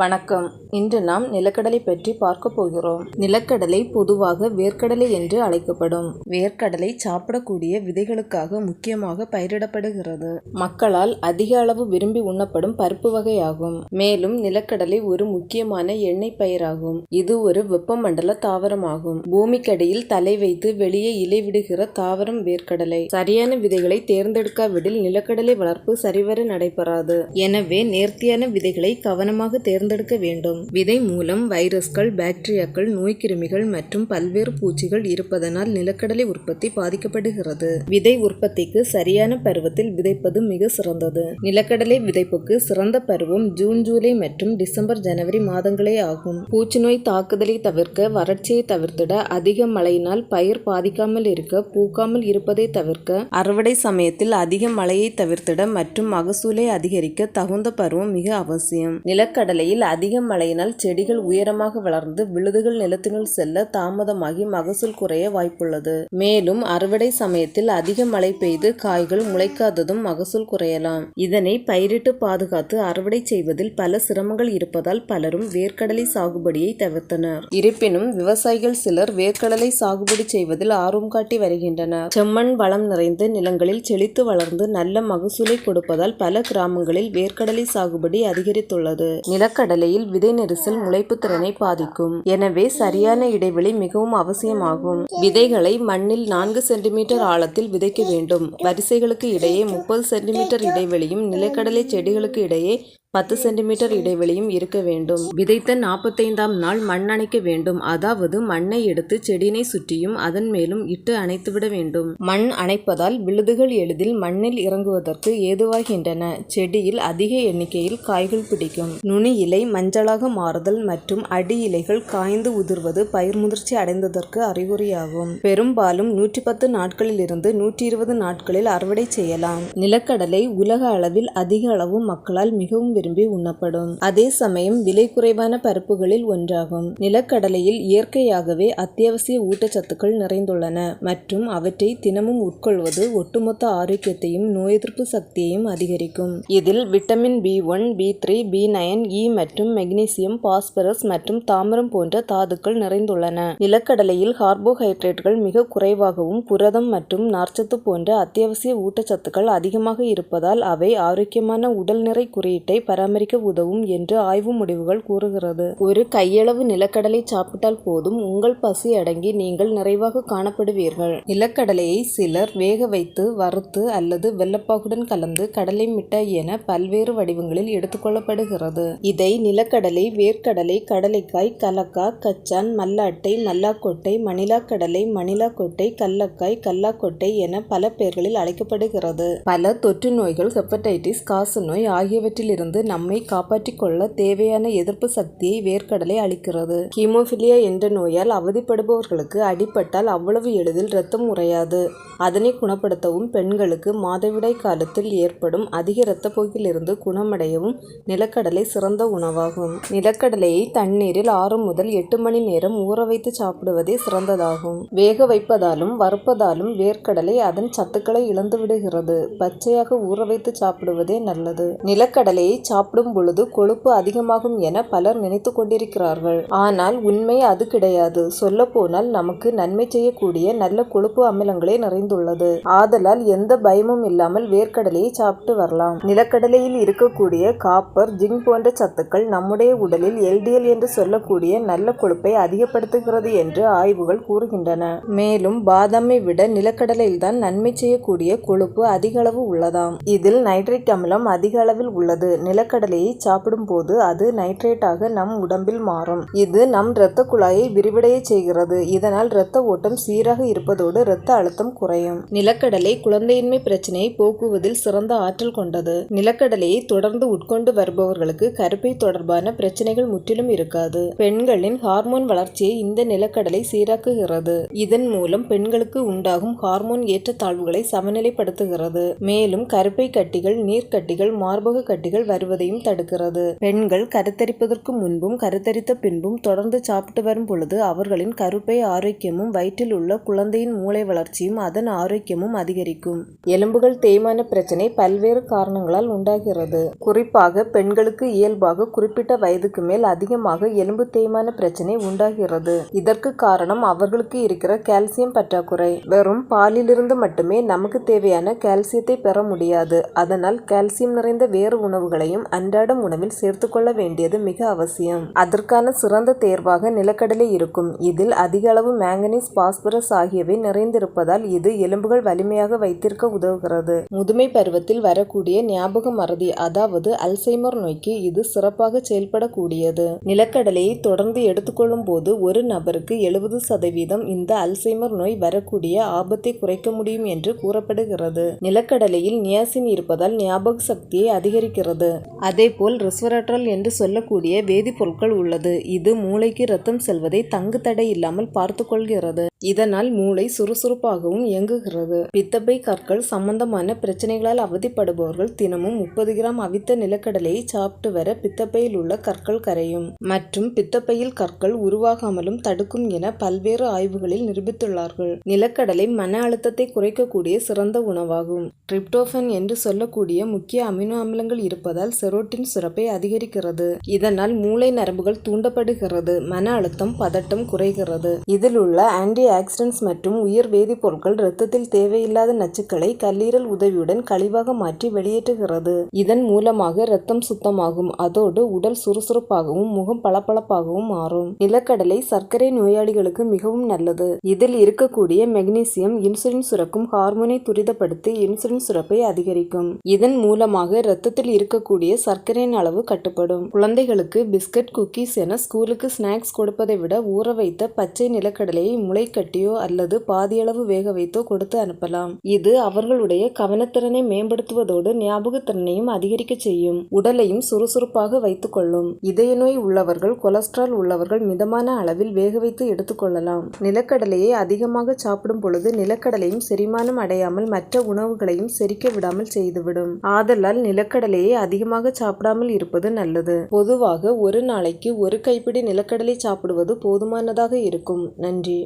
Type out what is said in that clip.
வணக்கம். இன்று நாம் நிலக்கடலை பற்றி பார்க்க போகிறோம். நிலக்கடலை பொதுவாக வேர்க்கடலை என்று அழைக்கப்படும். வேர்க்கடலை சாப்பிடக்கூடிய விதைகளுக்காக முக்கியமாக பயிரிடப்படுகிறது. மக்களால் அதிக அளவு விரும்பி உண்ணப்படும் பருப்பு வகையாகும். மேலும் நிலக்கடலை ஒரு முக்கியமான எண்ணெய் பயிராகும். இது ஒரு வெப்பமண்டல தாவரமாகும். பூமிக்கடியில் தலை வைத்து வெளியே இலை விடுகிற தாவரம் வேர்க்கடலை. சரியான விதைகளை தேர்ந்தெடுக்காவிடில் நிலக்கடலை வளர்ப்பு சரிவர நடைபெறாது. எனவே நேர்த்தியான விதைகளை கவனமாக தேர்ந்தெடுக்க வேண்டும். விதை மூலம் வைரஸ்கள் பாக்டீரியாக்கள் நோய்க்கிருமிகள் மற்றும் பல்வேறு பூச்சிகள் இருப்பதனால் நிலக்கடலை உற்பத்தி பாதிக்கப்படுகிறது. விதை உற்பத்திக்கு சரியான பருவத்தில் விதைப்பது மிக சிறந்தது. நிலக்கடலை விதைப்புக்கு சிறந்த பருவம் ஜூன் ஜூலை மற்றும் டிசம்பர் ஜனவரி மாதங்களே ஆகும். பூச்சிநோய் தாக்குதலை தவிர்க்க வறட்சியை தவிர்த்திட அதிக மழையினால் பயிர் பாதிக்காமல் இருக்க பூக்காமல் இருப்பதை தவிர்க்க அறுவடை சமயத்தில் அதிக மழையை தவிர்த்திட மற்றும் மகசூலை அதிகரிக்க தகுந்த பருவம் மிக அவசியம். நிலக்கடலையில் அதிக மழை மழையினால் செடிகள் உயரமாக வளர்ந்து விழுதுகள் நிலத்தினுள் செல்ல தாமதமாகி மகசூல் குறைய வாய்ப்புள்ளது. மேலும் அறுவடை சமயத்தில் அதிக மழை பெய்து காய்கள் முளைக்காததும் மகசூல் குறையலாம். இதனை பயிரிட்டு பாதுகாத்து அறுவடை செய்வதில் பல சிரமங்கள் இருப்பதால் பலரும் வேர்க்கடலை சாகுபடியை தவிர்த்தனர். இருப்பினும் விவசாயிகள் சிலர் வேர்க்கடலை சாகுபடி செய்வதில் ஆர்வம் காட்டி வருகின்றனர். செம்மண் வளம் நிறைந்த நிலங்களில் செழித்து வளர்ந்து நல்ல மகசூலை கொடுப்பதால் பல கிராமங்களில் வேர்க்கடலை சாகுபடி அதிகரித்துள்ளது. நிலக்கடலையில் விதை நெரிசல் முளைப்பு திறனை பாதிக்கும். எனவே சரியான இடைவெளி மிகவும் அவசியமாகும். விதைகளை மண்ணில் நான்கு சென்டிமீட்டர் ஆழத்தில் விதைக்க வேண்டும். வரிசைகளுக்கு இடையே முப்பது சென்டிமீட்டர் இடைவெளியும் நிலக்கடலை செடிகளுக்கு இடையே பத்து சென்டிமீட்டர் இடைவெளியும் இருக்க வேண்டும். விதைத்த நாற்பத்தைந்தாம் நாள் மண் அணைக்க வேண்டும். அதாவது மண்ணை எடுத்து செடியினை சுற்றியும் அதன் மேலும் இட்டு அணைத்துவிட வேண்டும். மண் அணைப்பதால் விழுதுகள் எளிதில் மண்ணில் இறங்குவதற்கு ஏதுவாகின்றன. செடியில் அதிக எண்ணிக்கையில் காய்கள் பிடிக்கும். நுனி இலை மஞ்சளாக மாறுதல் மற்றும் அடி இலைகள் காய்ந்து உதிர்வது பயிர் முதிர்ச்சி அடைந்ததற்கு அறிகுறியாகும். பெரும்பாலும் நூற்றி பத்து நாட்களில் இருந்து நூற்றி இருபது நாட்களில் அறுவடை செய்யலாம். நிலக்கடலை உலக அளவில் அதிக அளவு மக்களால் மிகவும் விரும்பி உண்ணப்படும். அதே சமயம் விலை குறைவான பருப்புகளில் ஒன்றாகும். நிலக்கடலையில் இயற்கையாகவே அத்தியாவசிய ஊட்டச்சத்துக்கள் நிறைந்துள்ளன. மற்றும் அவற்றை தினமும் உட்கொள்வது ஒட்டுமொத்த ஆரோக்கியத்தையும் நோய் எதிர்ப்பு சக்தியையும் அதிகரிக்கும். இதில் vitamin B one B three B nine E மற்றும் மெக்னீசியம் பாஸ்பரஸ் மற்றும் தாமிரம் போன்ற தாதுக்கள் நிறைந்துள்ளன. நிலக்கடலையில் கார்போஹைட்ரேட்டுகள் மிக குறைவாகவும் புரதம் மற்றும் நார்ச்சத்து போன்ற அத்தியாவசிய ஊட்டச்சத்துக்கள் அதிகமாக இருப்பதால் அவை ஆரோக்கியமான உடல்நிறை குறியீட்டை பராமரிக்க உதவும் என்று ஆய்வு முடிவுகள் கூறுகிறது. ஒரு கையளவு நிலக்கடலை சாப்பிட்டால் போதும். உங்கள் பசி அடங்கி நீங்கள் நிறைவாக காணப்படுவீர்கள். நிலக்கடலையை சிலர் வேக வைத்து வறுத்து அல்லது வெள்ளப்பாகுடன் கலந்து கடலை மிட்டாய் என பல்வேறு வடிவங்களில் எடுத்துக்கொள்ளப்படுகிறது இதை நிலக்கடலை வேர்க்கடலை கடலைக்காய் கலக்கா கச்சான் மல்லாட்டை மல்லாக்கொட்டை மணிலா கடலை மணிலா கொட்டை கல்லக்காய் கல்லாக்கொட்டை என பல பெயர்களில் அழைக்கப்படுகிறது. பல தொற்று நோய்கள் ஹெப்படைட்டிஸ் காசநோய் ஆகியவற்றிலிருந்து நம்மை காப்பாற்றிக் கொள்ள தேவையான எதிர்ப்பு சக்தியை வேர்க்கடலை அளிக்கிறது. ஹீமோஃபிலியா என்ற நோயால் அவதிப்படுபவர்களுக்கு அடிபட்டால் அவ்வளவு எளிதில் இரத்தம் உறையாது. அதனை குணப்படுத்தவும் பெண்களுக்கு மாதவிடாய் காலத்தில் ஏற்படும் அதிக இரத்தப்போக்கிலிருந்து குணமடையவும் நிலக்கடலை சிறந்த உணவாகும். நிலக்கடலையை தண்ணீரில் ஆறு முதல் எட்டு மணி நேரம் ஊற வைத்து சாப்பிடுவதே சிறந்ததாகும். வேக வைப்பதாலும் வறுப்பதாலும் வேர்க்கடலை அதன் சத்துக்களை இழந்து விடுகிறது பச்சையாக ஊற வைத்து சாப்பிடுவதே நல்லது. நிலக்கடலையை சாப்பிடும் பொழுது கொழுப்பு அதிகமாகும் என பலர் நினைத்து கொண்டிருக்கிறார்கள். ஆனால் உண்மை அது கிடையாது. சொல்ல போனால் நமக்கு நன்மை செய்யக்கூடிய நல்ல கொழுப்பு அமிலங்களே நிறைந்துள்ளது. ஆதலால் எந்த பயமும் இல்லாமல் வேர்க்கடலையை சாப்பிட்டு வரலாம். நிலக்கடலையில் இருக்கக்கூடிய காப்பர் ஜிங்க் போன்ற சத்துக்கள் நம்முடைய உடலில் எல்டிஎல் என்று சொல்லக்கூடிய நல்ல கொழுப்பை அதிகப்படுத்துகிறது என்று ஆய்வுகள் கூறுகின்றன. மேலும் பாதாமை விட நிலக்கடலையில்தான் நன்மை செய்யக்கூடிய கொழுப்பு அதிக அளவு உள்ளதாம். இதில் நைட்ரிக் அமிலம் அதிக அளவில் உள்ளது. நிலக்கடலையை சாப்பிடும்போது அது நைட்ரேட்டாக நம் உடம்பில் மாறும். இது நம் இரத்த குழாயை விரிவடைய செய்கிறது. இதனால் இரத்த ஓட்டம் சீராக இருப்பதோடு இரத்த அழுத்தம் குறையும். நிலக்கடலை குழந்தையின்மை பிரச்சனையை போக்குவதில் சிறந்த ஆற்றல் கொண்டது. நிலக்கடலையை தொடர்ந்து உட்கொண்டு வருபவர்களுக்கு கருப்பை தொடர்பான பிரச்சனைகள் முற்றிலும் இருக்காது. பெண்களின் ஹார்மோன் வளர்ச்சியை இந்த நிலக்கடலை சீராக்குகிறது. இதன் மூலம் பெண்களுக்கு உண்டாகும் ஹார்மோன் ஏற்றத்தாழ்வுகளை சமநிலைப்படுத்துகிறது. மேலும் கருப்பை கட்டிகள் நீர்க்கட்டிகள் மார்பக கட்டிகள் வருவதை வருவதையும் தடுக்கிறது. பெண்கள் கருத்தரிப்பதற்கு முன்பும் கருத்தரித்த பின்பும் தொடர்ந்து சாப்பிட்டு வரும் பொழுது அவர்களின் கருப்பை ஆரோக்கியமும் வயிற்றில் உள்ள குழந்தையின் மூளை வளர்ச்சியும் அதன் ஆரோக்கியமும் அதிகரிக்கும். எலும்புகள் தேய்மான பிரச்சனை பல்வேறு காரணங்களால் உண்டாகிறது. குறிப்பாக பெண்களுக்கு இயல்பாக குறிப்பிட்ட வயதுக்கு மேல் அதிகமாக எலும்பு தேய்மான பிரச்சனை உண்டாகிறது. இதற்கு காரணம் அவர்களுக்கு இருக்கிற கால்சியம் பற்றாக்குறை. வெறும் பாலிலிருந்து மட்டுமே நமக்கு தேவையான கால்சியத்தை பெற முடியாது. அதனால் கால்சியம் நிறைந்த வேறு உணவுகளையும் அன்றாடம் உணவில் சேர்த்துக்கொள்ள வேண்டியது மிக அவசியம். அதற்கான சிறந்த தேர்வாக நிலக்கடலை இருக்கும். இதில் அதிக அளவு மேங்கனீஸ் பாஸ்பரஸ் ஆகியவை நிறைந்திருப்பதால் இது எலும்புகள் வலிமையாக வைத்திருக்க உதவுகிறது. முதுமை பருவத்தில் வரக்கூடிய ஞாபக மறதி அதாவது அல்சைமர் நோய்க்கு இது சிறப்பாக செயல்படக்கூடியது. நிலக்கடலையை தொடர்ந்து எடுத்துக்கொள்ளும் போது ஒரு நபருக்கு எழுபது சதவீதம் இந்த அல்சைமர் நோய் வரக்கூடிய ஆபத்தை குறைக்க முடியும் என்று கூறப்படுகிறது. நிலக்கடலையில் நியாசின் இருப்பதால் ஞாபக சக்தியை அதிகரிக்கிறது. அதேபோல் ரெஸ்வராட்ரல் என்று சொல்லக்கூடிய வேதிப்பொருட்கள் உள்ளது. இது மூளைக்கு ரத்தம் செல்வதை தங்கு தடை இல்லாமல் பார்த்துக்கொள்கிறது இதனால் மூளை சுறுசுறுப்பாகவும் இயங்குகிறது. பித்தப்பை கற்கள் சம்பந்தமான பிரச்சனைகளால் அவதிப்படுபவர்கள் தினமும் முப்பது கிராம் அவித்த நிலக்கடலையை சாப்பிட்டு வர பித்தப்பையில் உள்ள கற்கள் கரையும். மற்றும் பித்தப்பையில் கற்கள் உருவாகாமலும் தடுக்கும் என பல்வேறு ஆய்வுகளில் நிரூபித்துள்ளார்கள். நிலக்கடலை மன அழுத்தத்தை குறைக்கக்கூடிய சிறந்த உணவாகும். டிரிப்டோபன் என்று சொல்லக்கூடிய முக்கிய அமினோ அமிலங்கள் இருப்பதால் செரோட்டின் சுரப்பை அதிகரிக்கிறது. இதனால் மூளை நரம்புகள் தூண்டப்படுகிறது. மன அழுத்தம் பதட்டம் குறைகிறது. இதில் உள்ள ஆன்டி ஆக்சிடென்ட்ஸ் மற்றும் உயர் வேதிப்பொருட்கள் இரத்தத்தில் தேவையில்லாத நச்சுக்களை கல்லீரல் உதவியுடன் கழிவாக மாற்றி வெளியேற்றுகிறது. இதன் மூலமாக இரத்தம் சுத்தமாகும். அதோடு உடல் சுறுசுறுப்பாகவும் முகம் பளபளப்பாகவும் மாறும். நிலக்கடலை சர்க்கரை நோயாளிகளுக்கு மிகவும் நல்லது. இதில் இருக்கக்கூடிய மெக்னீசியம் இன்சுலின் சுரக்கும் ஹார்மோனை துரிதப்படுத்தி இன்சுலின் சுரப்பை அதிகரிக்கும். இதன் மூலமாக இரத்தத்தில் இருக்கக்கூடிய சர்க்கரையின் அளவு கட்டுப்படும். குழந்தைகளுக்கு பிஸ்கட் குக்கீஸ் என ஸ்கூலுக்கு ஸ்நாக்ஸ் கொடுப்பதை விட ஊற வைத்த பச்சை நிலக்கடலையை கட்டியோ அல்லது பாதியளவு வேக வைத்தோ கொடுத்து அனுப்பலாம். இது அவர்களுடைய கவனத்திறனை மேம்படுத்துவதோடு ஞாபகத்திறனையும் அதிகரிக்க செய்யும். உடலையும் சுறுசுறுப்பாக வைத்துக் கொள்ளும் இதய நோய் உள்ளவர்கள் கொலஸ்ட்ரால் உள்ளவர்கள் மிதமான அளவில் வேக வைத்து எடுத்துக்கொள்ளலாம் நிலக்கடலையை அதிகமாக சாப்பிடும் பொழுது நிலக்கடலையும் செரிமானம் அடையாமல் மற்ற உணவுகளையும் செரிக்க விடாமல் செய்துவிடும். ஆதலால் நிலக்கடலையை அதிகமாக சாப்பிடாமல் இருப்பது நல்லது. பொதுவாக ஒரு நாளைக்கு ஒரு கைப்பிடி நிலக்கடலை சாப்பிடுவது போதுமானதாக இருக்கும். நன்றி.